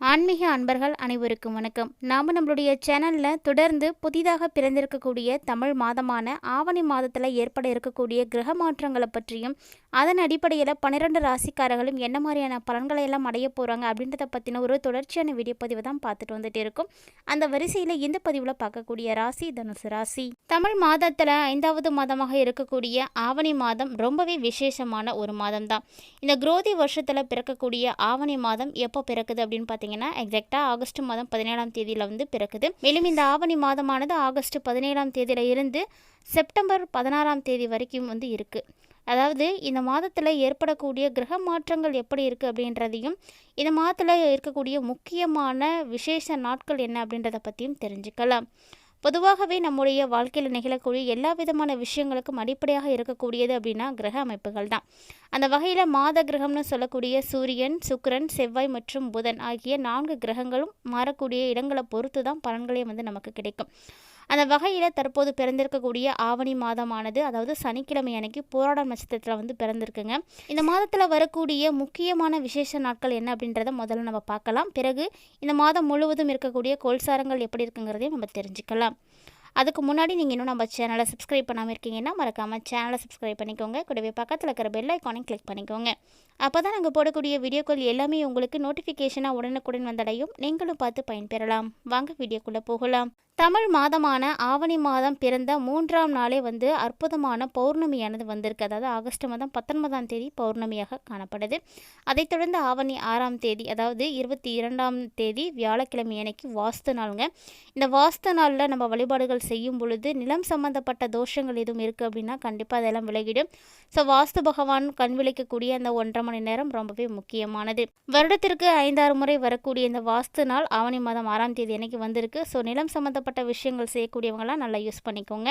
ஆன்மீக அன்பர்கள் அனைவருக்கும் வணக்கம். நாம் நம்மளுடைய சேனலில் தொடர்ந்து புதிதாக பிறந்திருக்கக்கூடிய தமிழ் மாதமான ஆவணி மாதத்தில் ஏற்பட இருக்கக்கூடிய கிரக மாற்றங்களை பற்றியும் அதன் அடிப்படையில் பன்னிரெண்டு ராசிக்காரர்களும் என்ன மாதிரியான பலன்களை எல்லாம் அடைய போகிறாங்க அப்படின்றத பற்றின ஒரு தொடர்ச்சியான வீடியோ பதிவு தான் பார்த்துட்டு வந்துட்டு இருக்கும். அந்த வரிசையில் இந்த பதிவில் பார்க்கக்கூடிய ராசி தனுசு ராசி. தமிழ் மாதத்தில் ஐந்தாவது மாதமாக இருக்கக்கூடிய ஆவணி மாதம் ரொம்பவே விசேஷமான ஒரு மாதம் தான். இந்த குரோதி வருஷத்தில் பிறக்கக்கூடிய ஆவணி மாதம் எப்போ பிறக்குது அப்படின்னு பார்த்தீங்கன்னா எக்ஸாக்டாக ஆகஸ்ட் மாதம் பதினேழாம் தேதியில் வந்து பிறக்குது. மேலும் இந்த ஆவணி மாதமானது ஆகஸ்ட் பதினேழாம் தேதியில் இருந்து செப்டம்பர் பதினாறாம் தேதி வரைக்கும் வந்து இருக்குது அதாவது இந்த மாதத்தில் ஏற்படக்கூடிய கிரக மாற்றங்கள் எப்படி இருக்குது அப்படின்றதையும் இந்த மாதத்தில் இருக்கக்கூடிய முக்கியமான விசேஷ நாட்கள் என்ன அப்படின்றத பற்றியும் தெரிஞ்சுக்கலாம். பொதுவாகவே நம்முடைய வாழ்க்கையில் நிகழக்கூடிய எல்லா விதமான விஷயங்களுக்கும் அடிப்படையாக இருக்கக்கூடியது அப்படின்னா கிரக அமைப்புகள் தான். அந்த வகையில் மாத கிரகம்னு சொல்லக்கூடிய சூரியன் சுக்கரன் செவ்வாய் மற்றும் புதன் ஆகிய நான்கு கிரகங்களும் மாறக்கூடிய இடங்களை பொறுத்து தான் பலன்களே வந்து நமக்கு கிடைக்கும். அந்த வகையில் தற்போது பிறந்திருக்கக்கூடிய ஆவணி மாதமானது அதாவது சனிக்கிழமை அன்னைக்கு போராட நட்சத்திரத்தில் வந்து பிறந்திருக்குங்க. இந்த மாதத்தில் வரக்கூடிய முக்கியமான விசேஷ நாட்கள் என்ன அப்படின்றத முதல்ல நம்ம பார்க்கலாம். பிறகு இந்த மாதம் முழுவதும் இருக்கக்கூடிய கோல்சாரங்கள் எப்படி இருக்குங்கிறதையும் நம்ம தெரிஞ்சுக்கலாம். அதுக்கு முன்னாடி நீங்கள் இன்னும் நம்ம சேனலை சப்ஸ்கிரைப் பண்ணாமல் இருக்கீங்கன்னா மறக்காமல் சேனலை சப்ஸ்கிரைப் பண்ணிக்கோங்க. கூடவே பக்கத்தில் இருக்கிற பெல் ஐக்கானையும் கிளிக் பண்ணிக்கோங்க. அப்போ தான் நாங்கள் போடக்கூடிய வீடியோக்கள் எல்லாமே உங்களுக்கு நோட்டிஃபிகேஷனாக உடனுக்குடன் வந்தடையும். நீங்களும் பார்த்து பயன்பெறலாம். வாங்க வீடியோக்குள்ளே போகலாம். தமிழ் மாதமான ஆவணி மாதம் பிறந்த மூன்றாம் நாளே வந்து அற்புதமான பௌர்ணமியானது வந்திருக்கு. அதாவது ஆகஸ்ட் மாதம் பத்தொன்பதாம் தேதி பௌர்ணமியாக காணப்படுது. அதைத் தொடர்ந்து ஆவணி ஆறாம் தேதி அதாவது இருபத்தி இரண்டாம் தேதி வியாழக்கிழமை அன்னைக்கு வாஸ்து நாளுங்க. இந்த வாஸ்து நாளில் நம்ம வழிபாடுகள் செய்யும் பொழுது நிலம் சம்பந்தப்பட்ட தோஷங்கள் எதுவும் இருக்குது அப்படின்னா கண்டிப்பாக அதெல்லாம் விலகிடும். ஸோ வாஸ்து பகவான் கண் விழிக்கக்கூடிய அந்த ஒன்றரை மணி நேரம் ரொம்பவே முக்கியமானது. வருடத்திற்கு ஐந்தாறு முறை வரக்கூடிய இந்த வாஸ்து நாள் ஆவணி மாதம் ஆறாம் தேதி அன்னைக்கு வந்திருக்கு. ஸோ நிலம் சம்பந்தப்பட்ட விஷயங்கள் செய்யக்கூடியவங்களாம் நல்லா யூஸ் பண்ணிக்கோங்க.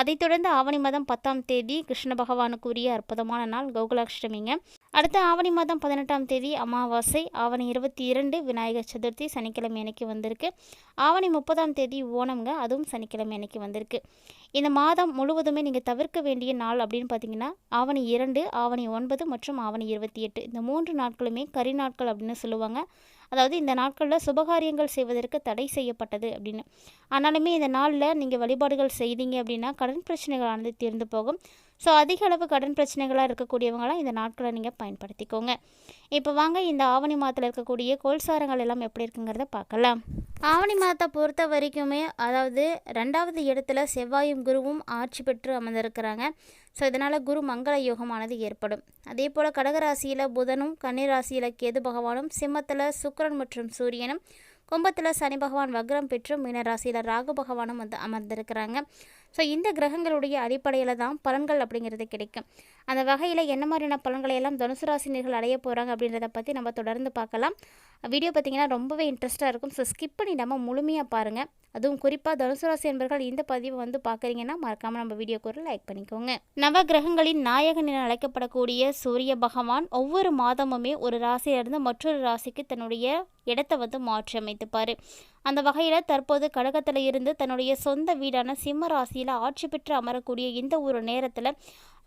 அதைத் தொடர்ந்து ஆவணி மாதம் பத்தாம் தேதி கிருஷ்ண பகவானுக்குரிய அற்புதமான நாள் கோகுலாஷ்டமிங்க. அடுத்த ஆவணி மாதம் பதினெட்டாம் தேதி அமாவாசை ஆவணி இருபத்தி இரண்டு விநாயகர் சதுர்த்தி சனிக்கிழமை அன்னைக்கு வந்திருக்கு. ஆவணி முப்பதாம் தேதி ஓணம்ங்க அதுவும் சனிக்கிழமை அன்னைக்கு வந்திருக்கு. இந்த மாதம் முழுவதுமே நீங்கள் தவிர்க்க வேண்டிய நாள் அப்படின்னு பார்த்தீங்கன்னா ஆவணி இரண்டு ஆவணி ஒன்பது மற்றும் ஆவணி இருபத்தி எட்டு. இந்த மூன்று நாட்களுமே கரி நாட்கள் அப்படின்னு சொல்லுவாங்க. அதாவது இந்த நாட்களில் சுபகாரியங்கள் செய்வதற்கு தடை செய்யப்பட்டது அப்படின்னு. ஆனாலுமே இந்த நாளில் நீங்கள் வழிபாடுகள் செய்தீங்க அப்படின்னா கடன் பிரச்சனைகளானது தீர்ந்து போகும். ஸோ அதிக அளவு கடன் பிரச்சனைகளாக இருக்கக்கூடியவங்களாம் இந்த நாட்களை நீங்கள் பயன்படுத்திக்கோங்க. இப்போ வாங்க இந்த ஆவணி மாதத்தில் இருக்கக்கூடிய கோல்சாரங்கள் எல்லாம் எப்படி இருக்குங்கிறத பார்க்கலாம். ஆவணி மாதத்தை பொறுத்த வரைக்குமே அதாவது ரெண்டாவது இடத்துல செவ்வாயும் குருவும் ஆட்சி பெற்று அமர்ந்திருக்கிறாங்க. ஸோ இதனால் குரு மங்கள யோகமானது ஏற்படும். அதே போல் கடகராசியில் புதனும் கன்னிராசியில் கேது பகவானும் சிம்மத்தில் சுக்கரன் மற்றும் சூரியனும் கும்பத்தில் சனி பகவான் வக்ரம் பெற்றும் மீனராசியில் ராகு பகவானும் வந்து அமர்ந்திருக்கிறாங்க. ஸோ இந்த கிரகங்களுடைய அடிப்படையில் தான் பலன்கள் அப்படிங்கிறது கிடைக்கும். அந்த வகையில் என்ன மாதிரியான பலன்களை எல்லாம் தனுசு ராசினியர்கள் அடைய போகிறாங்க அப்படின்றத பற்றி நம்ம தொடர்ந்து பார்க்கலாம். வீடியோ பார்த்திங்கன்னா ரொம்பவே இன்ட்ரெஸ்ட்டாக இருக்கும். ஸோ ஸ்கிப் பண்ணிடாமல் முழுமையாக பாருங்கள் அதுவும் குறிப்பாக தனுசு ராசி என்பர்கள் இந்த பதிவை வந்து பார்க்குறீங்கன்னா மறக்காமல் நம்ம வீடியோ கூட லைக் பண்ணிக்கோங்க. நவ கிரகங்களின் நாயகன் என அழைக்கப்படக்கூடிய சூரிய பகவான் ஒவ்வொரு மாதமுமே ஒரு ராசியிலிருந்து மற்றொரு ராசிக்கு தன்னுடைய இடத்தை வந்து மாற்றி அமைத்துப்பார் அந்த வகையில் தற்போது கடகத்தில் இருந்து தன்னுடைய சொந்த வீடான சிம்ம ராசியில் ஆட்சி பெற்று அமரக்கூடிய இந்த ஒரு நேரத்தில்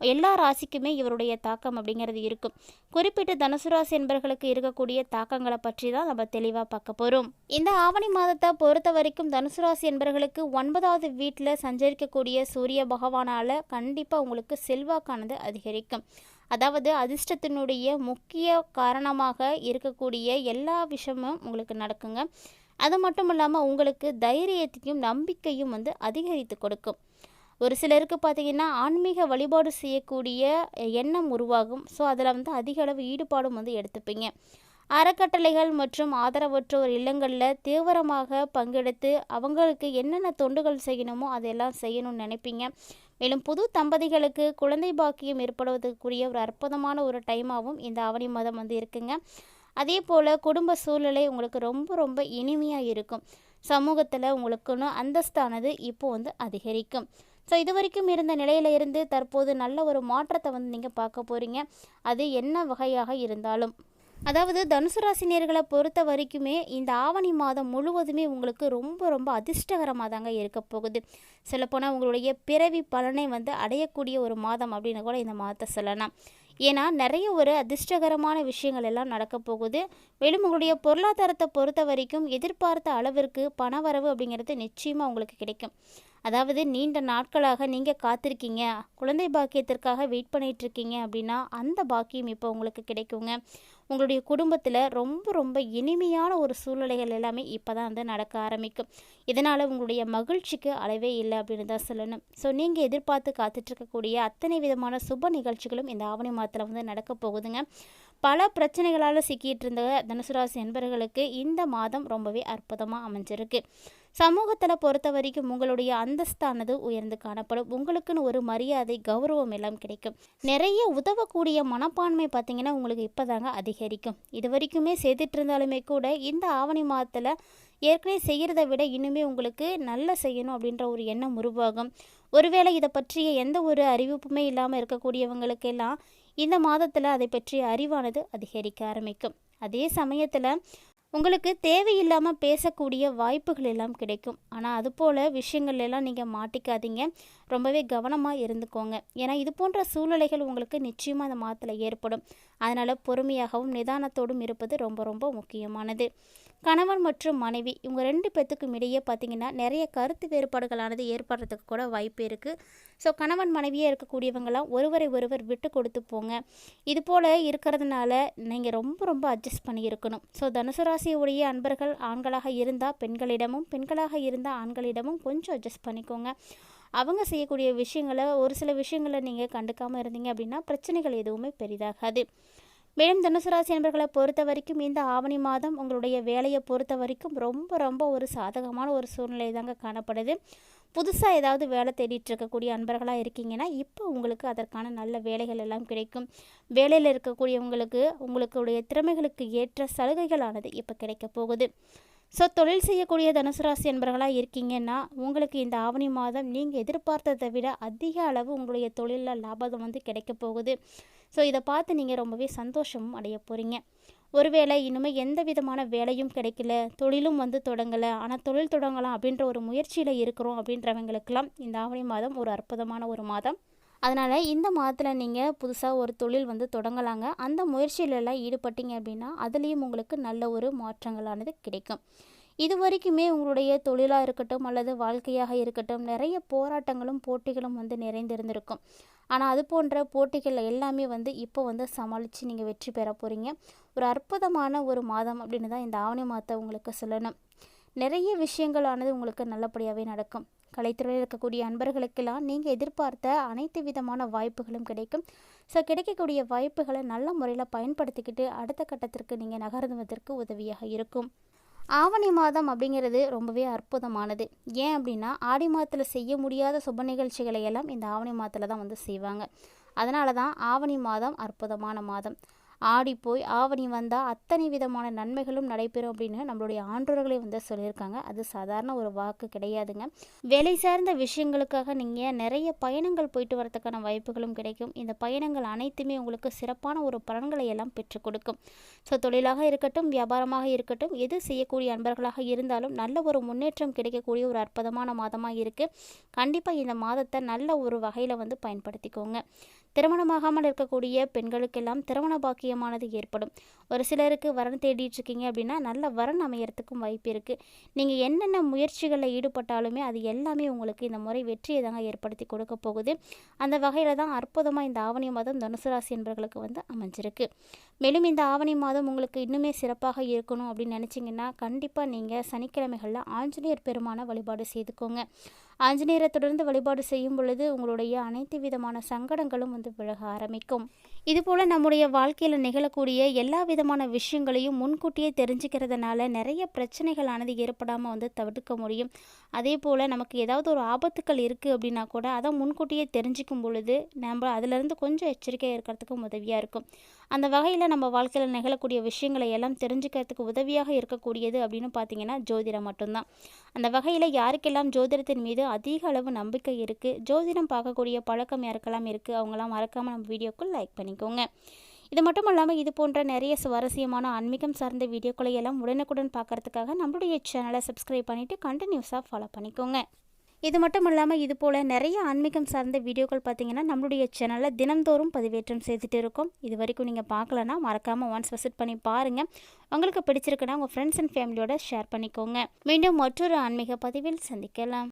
எல்லா ராசிக்குமே இவருடைய தாக்கம் அப்படிங்கிறது இருக்கும். குறிப்பிட்டு தனுசு ராசி என்பர்களுக்கு இருக்கக்கூடிய தாக்கங்களை பற்றி தான் நம்ம தெளிவாக பார்க்க போகிறோம் இந்த ஆவணி மாதத்தை பொறுத்த வரைக்கும் தனுசு ராசி என்பர்களுக்கு ஒன்பதாவது வீட்டில் சஞ்சரிக்கக்கூடிய சூரிய பகவானால் கண்டிப்பாக உங்களுக்கு செல்வாக்கானது அதிகரிக்கும். அதாவது அதிர்ஷ்டத்தினுடைய முக்கிய காரணமாக இருக்கக்கூடிய எல்லா விஷயமும் உங்களுக்கு நடக்குங்க. அது மட்டும் இல்லாமல் உங்களுக்கு தைரியத்தையும் நம்பிக்கையும் வந்து அதிகரித்து கொடுக்கும். ஒரு சிலருக்கு பார்த்தீங்கன்னா ஆன்மீக வழிபாடு செய்யக்கூடிய எண்ணம் உருவாகும். ஸோ அதில் வந்து அதிக அளவு ஈடுபாடும் வந்து எடுத்துப்பீங்க. அறக்கட்டளைகள் மற்றும் ஆதரவற்றோர் இல்லங்களில் தீவிரமாக பங்கெடுத்து அவங்களுக்கு என்னென்ன தொண்டுகள் செய்யணுமோ அதெல்லாம் செய்யணும்னு நினைப்பீங்க. மேலும் புது தம்பதிகளுக்கு குழந்தை பாக்கியம் ஏற்படுவதற்குரிய ஒரு அற்புதமான ஒரு டைமாகவும் இந்த ஆவணி மாதம் வந்து இருக்குங்க. அதே போல் குடும்ப சூழ்நிலை உங்களுக்கு ரொம்ப ரொம்ப இனிமையாக இருக்கும். சமூகத்தில் உங்களுக்குன்னு அந்தஸ்தானது இப்போ வந்து அதிகரிக்கும். ஸோ இது வரைக்கும் இருந்த நிலையில இருந்து தற்போது நல்ல ஒரு மாற்றத்தை வந்து நீங்கள் பார்க்க போகிறீங்க அது என்ன வகையாக இருந்தாலும். அதாவது தனுசு ராசினியர்களை பொறுத்த வரைக்குமே இந்த ஆவணி மாதம் முழுவதுமே உங்களுக்கு ரொம்ப ரொம்ப அதிர்ஷ்டகரமாக தாங்க இருக்க போகுது. சொல்லப்போனால் உங்களுடைய பிறவி பலனை வந்து அடையக்கூடிய ஒரு மாதம் அப்படின்னு கூட இந்த மாதத்தை சொல்லலாம். ஏன்னா நிறைய ஒரு அதிர்ஷ்டகரமான விஷயங்கள் எல்லாம் நடக்க போகுது. மேலும் உங்களுடைய பொருளாதாரத்தை பொறுத்த வரைக்கும் எதிர்பார்த்த அளவிற்கு பணவரவு அப்படிங்கிறது நிச்சயமாக உங்களுக்கு கிடைக்கும். அதாவது நீண்ட நாட்களாக நீங்கள் காத்திருக்கீங்க. குழந்தை பாக்கியத்திற்காக வெயிட் பண்ணிகிட்ருக்கீங்க இருக்கீங்க அப்படின்னா அந்த பாக்கியம் இப்போ உங்களுக்கு கிடைக்குங்க. உங்களுடைய குடும்பத்தில் ரொம்ப ரொம்ப இனிமையான ஒரு சூழ்நிலைகள் எல்லாமே இப்போ தான் வந்து நடக்க ஆரம்பிக்கும். இதனால் உங்களுடைய மகிழ்ச்சிக்கு அளவே இல்லை அப்படின்னு தான் சொல்லணும். ஸோ நீங்கள் எதிர்பார்த்து காத்துட்ருக்கக்கூடிய அத்தனை விதமான சுப நிகழ்ச்சிகளும் இந்த ஆவணி மாதத்தில் வந்து நடக்க போகுதுங்க. பல பிரச்சனைகளால் சிக்கிட்டு இருந்த தனுசுராசி என்பர்களுக்கு இந்த மாதம் ரொம்பவே அற்புதமாக அமைஞ்சிருக்கு. சமூகத்தில் பொறுத்த வரைக்கும் உங்களுடைய அந்தஸ்தானது உயர்ந்து காணப்படும். உங்களுக்குன்னு ஒரு மரியாதை கௌரவம் எல்லாம் கிடைக்கும். நிறைய உதவக்கூடிய மனப்பான்மை பார்த்தீங்கன்னா உங்களுக்கு இப்போதாங்க அதிகரிக்கும். இது வரைக்குமே செய்துட்டு இருந்தாலுமே கூட இந்த ஆவணி மாதத்தில் ஏற்கனவே செய்கிறத விட இன்னுமே உங்களுக்கு நல்ல செய்யணும் அப்படின்ற ஒரு எண்ணம் உருவாகும். ஒருவேளை இதை பற்றிய எந்த ஒரு அறிவிப்புமே இல்லாமல் இருக்கக்கூடியவங்களுக்கெல்லாம் இந்த மாதத்தில் அதை பற்றிய அறிவானது அதிகரிக்க ஆரம்பிக்கும். அதே சமயத்தில் உங்களுக்கு தேவையில்லாமல் பேசக்கூடிய வாய்ப்புகள் எல்லாம் கிடைக்கும். ஆனால் அதுபோல் விஷயங்கள் எல்லாம் நீங்கள் மாட்டிக்காதீங்க. ரொம்பவே கவனமாக இருந்துக்கோங்க. ஏன்னா இது போன்ற சூழ்நிலைகள் உங்களுக்கு நிச்சயமாக அந்த மாதத்தில் ஏற்படும். அதனால் பொறுமையாகவும் நிதானத்தோடும் இருப்பது ரொம்ப ரொம்ப முக்கியமானது. கணவன் மற்றும் மனைவி இவங்க ரெண்டு பேர்த்துக்கும் இடையே பார்த்திங்கன்னா நிறைய கருத்து வேறுபாடுகளானது ஏற்படுறதுக்கு கூட வாய்ப்பு இருக்குது ஸோ கணவன் மனைவியாக இருக்கக்கூடியவங்களாம் ஒருவரை ஒருவர் விட்டு கொடுத்து போங்க. இது போல் இருக்கிறதுனால நீங்கள் ரொம்ப ரொம்ப அட்ஜஸ்ட் பண்ணி இருக்கணும். ஸோ தனுசுராசியுடைய அன்பர்கள் ஆண்களாக இருந்தால் பெண்களிடமும் பெண்களாக இருந்தால் ஆண்களிடமும் கொஞ்சம் அட்ஜஸ்ட் பண்ணிக்கோங்க. அவங்க செய்யக்கூடிய விஷயங்களை ஒரு சில விஷயங்களை நீங்கள் கண்டுக்காமல் இருந்தீங்க அப்படின்னா பிரச்சனைகள் எதுவுமே பெரிதாகாது. மேலும் தனுசு ராசி பொறுத்த வரைக்கும் இந்த ஆவணி மாதம் உங்களுடைய வேலையை பொறுத்த வரைக்கும் ரொம்ப ரொம்ப ஒரு சாதகமான ஒரு சூழ்நிலை தாங்க காணப்படுது. புதுசாக ஏதாவது வேலை தேடிட்டு இருக்கக்கூடிய அன்பர்களாக இருக்கீங்கன்னா இப்போ உங்களுக்கு அதற்கான நல்ல வேலைகள் எல்லாம் கிடைக்கும். வேலையில் இருக்கக்கூடியவங்களுக்கு உங்களுடைய திறமைகளுக்கு ஏற்ற சலுகைகளானது இப்போ கிடைக்க போகுது. ஸோ தொழில் செய்யக்கூடிய தனுசு ராசி என்பர்களாக இருக்கீங்கன்னா உங்களுக்கு இந்த ஆவணி மாதம் நீங்கள் எதிர்பார்த்ததை விட அதிக அளவு உங்களுடைய தொழிலில் லாபம் வந்து கிடைக்க போகுது. ஸோ இதை பார்த்து நீங்கள் ரொம்பவே சந்தோஷமும் அடைய போகிறீங்க ஒருவேளை இனிமேல் எந்த விதமான வேலையும் கிடைக்கல தொழிலும் வந்து தொடங்கலை ஆனால் தொழில் தொடங்கலாம் அப்படின்ற ஒரு முயற்சியில் இருக்கிறோம் அப்படின்றவங்களுக்கெல்லாம் இந்த ஆவணி மாதம் ஒரு அற்புதமான ஒரு மாதம். அதனால் இந்த மாதத்தில் நீங்கள் புதுசாக ஒரு தொழில் வந்து தொடங்கலாங்க. அந்த முயற்சியிலலாம் ஈடுபட்டீங்க அப்படின்னா அதுலேயும் உங்களுக்கு நல்ல ஒரு மாற்றங்களானது கிடைக்கும். இது வரைக்குமே உங்களுடைய தொழிலாக இருக்கட்டும் அல்லது வாழ்க்கையாக இருக்கட்டும் நிறைய போராட்டங்களும் போட்டிகளும் வந்து நிறைந்திருந்திருக்கும். ஆனால் அது போன்ற போட்டிகள் எல்லாமே வந்து இப்போ வந்து சமாளித்து நீங்கள் வெற்றி பெற போகிறீங்க ஒரு அற்புதமான ஒரு மாதம் அப்படின்னு தான் இந்த ஆவணி மாதத்தை உங்களுக்கு சொல்லணும். நிறைய விஷயங்களானது உங்களுக்கு நல்லபடியாகவே நடக்கும். கலைத்துறையில் இருக்கக்கூடிய அன்பர்களுக்கெல்லாம் நீங்கள் எதிர்பார்த்த அனைத்து விதமான வாய்ப்புகளும் கிடைக்கும். ஸோ கிடைக்கக்கூடிய வாய்ப்புகளை நல்ல முறையில் பயன்படுத்திக்கிட்டு அடுத்த கட்டத்திற்கு நீங்கள் நகர்ந்துவதற்கு உதவியாக இருக்கும். ஆவணி மாதம் அப்படிங்கிறது ரொம்பவே அற்புதமானது. ஏன் அப்படின்னா ஆடி மாதத்தில் செய்ய முடியாத சுப நிகழ்ச்சிகளை எல்லாம் இந்த ஆவணி மாதத்தில் தான் வந்து செய்வாங்க. அதனால தான் ஆவணி மாதம் அற்புதமான மாதம். ஆடி போய் ஆவணி வந்தால் அத்தனை விதமான நன்மைகளும் நடைபெறும் அப்படின்னு நம்மளுடைய ஆன்றோர்களே வந்து சொல்லியிருக்காங்க. அது சாதாரண ஒரு வாக்கு கிடையாதுங்க. வேலை சார்ந்த விஷயங்களுக்காக நீங்கள் நிறைய பயணங்கள் போயிட்டு வரதுக்கான வாய்ப்புகளும் கிடைக்கும். இந்த பயணங்கள் அனைத்துமே உங்களுக்கு சிறப்பான ஒரு பலன்களை எல்லாம் பெற்றுக் கொடுக்கும். ஸோ தொழிலாக இருக்கட்டும் வியாபாரமாக இருக்கட்டும் எது செய்யக்கூடிய அன்பர்களாக இருந்தாலும் நல்ல ஒரு முன்னேற்றம் கிடைக்கக்கூடிய ஒரு அற்புதமான மாதமாக இருக்குது கண்டிப்பாக இந்த மாதத்தை நல்ல ஒரு வகையில் வந்து பயன்படுத்திக்கோங்க. திருமணமாகாமல் இருக்கக்கூடிய பெண்களுக்கெல்லாம் திருமண பாக்கியமானது ஏற்படும். ஒரு சிலருக்கு வரன் தேடிட்டு இருக்கீங்க அப்படின்னா நல்ல வரன் அமையறதுக்கும் வாய்ப்பு இருக்குது நீங்கள் என்னென்ன முயற்சிகளில் ஈடுபட்டாலுமே அது எல்லாமே உங்களுக்கு இந்த முறை வெற்றியை தாங்க ஏற்படுத்தி கொடுக்க போகுது. அந்த வகையில் தான் அற்புதமாக இந்த ஆவணி மாதம் தனுசு ராசி என்பர்களுக்கு வந்து அமைஞ்சிருக்கு. மேலும் இந்த ஆவணி மாதம் உங்களுக்கு இன்னுமே சிறப்பாக இருக்கணும் அப்படின்னு நினச்சிங்கன்னா கண்டிப்பாக நீங்கள் சனிக்கிழமைகளில் ஆஞ்சநேயர் பெருமான வழிபாடு செய்துக்கோங்க. ஆஞ்சநேயரை தொடர்ந்து வழிபாடு செய்யும் பொழுது உங்களுடைய அனைத்து விதமான சங்கடங்களும் வந்து விலக ஆரம்பிக்கும். இதுபோல் நம்முடைய வாழ்க்கையில் நிகழக்கூடிய எல்லா விதமான விஷயங்களையும் முன்கூட்டியே தெரிஞ்சுக்கிறதுனால நிறைய பிரச்சனைகளானது ஏற்படாமல் வந்து தவிர்க்க முடியும். அதே போல் நமக்கு ஏதாவது ஒரு ஆபத்துக்கள் இருக்குது அப்படின்னா கூட அதை முன்கூட்டியே தெரிஞ்சுக்கும் பொழுது நம்ம அதிலிருந்து கொஞ்சம் எச்சரிக்கையாக இருக்கிறதுக்கும் உதவியாக இருக்கும். அந்த வகையில் நம்ம வாழ்க்கையில் நிகழக்கூடிய விஷயங்களை எல்லாம் தெரிஞ்சுக்கிறதுக்கு உதவியாக இருக்கக்கூடியது அப்படின்னு பார்த்தீங்கன்னா ஜோதிடம் மட்டும்தான். அந்த வகையில் யாருக்கெல்லாம் ஜோதிடத்தின் மீது அதிக அளவு நம்பிக்கை இருக்குது ஜோதிடம் பார்க்கக்கூடிய பழக்கம் யாருக்கெல்லாம் இருக்குது அவங்களாம் மறக்காமல் நம்ம வீடியோக்கு லைக் பண்ணிக்கோங்க. இது மட்டும் இல்லாமல் இது போன்ற நிறைய சுவாரஸ்யமான ஆன்மீகம் சார்ந்த வீடியோக்களை எல்லாம் உடனுக்குடன் பார்க்கறதுக்காக நம்மளுடைய சேனலை சப்ஸ்கிரைப் பண்ணிவிட்டு கண்டினியூஸாக ஃபாலோ பண்ணிக்கோங்க. இது மட்டும் இல்லாமல் இது போல் நிறைய ஆன்மீகம் சார்ந்த வீடியோக்கள் பார்த்தீங்கன்னா நம்மளுடைய சேனலில் தினந்தோறும் பதிவேற்றம் செய்துட்டு இருக்கோம். இது வரைக்கும் நீங்கள் பார்க்கலன்னா மறக்காமல் ஒன்ஸ் விசிட் பண்ணி பாருங்கள் உங்களுக்கு பிடிச்சிருக்குன்னா உங்கள் ஃப்ரெண்ட்ஸ் அண்ட் ஃபேமிலியோட ஷேர் பண்ணிக்கோங்க. மீண்டும் மற்றொரு ஆன்மீக பதிவில் சந்திக்கலாம்.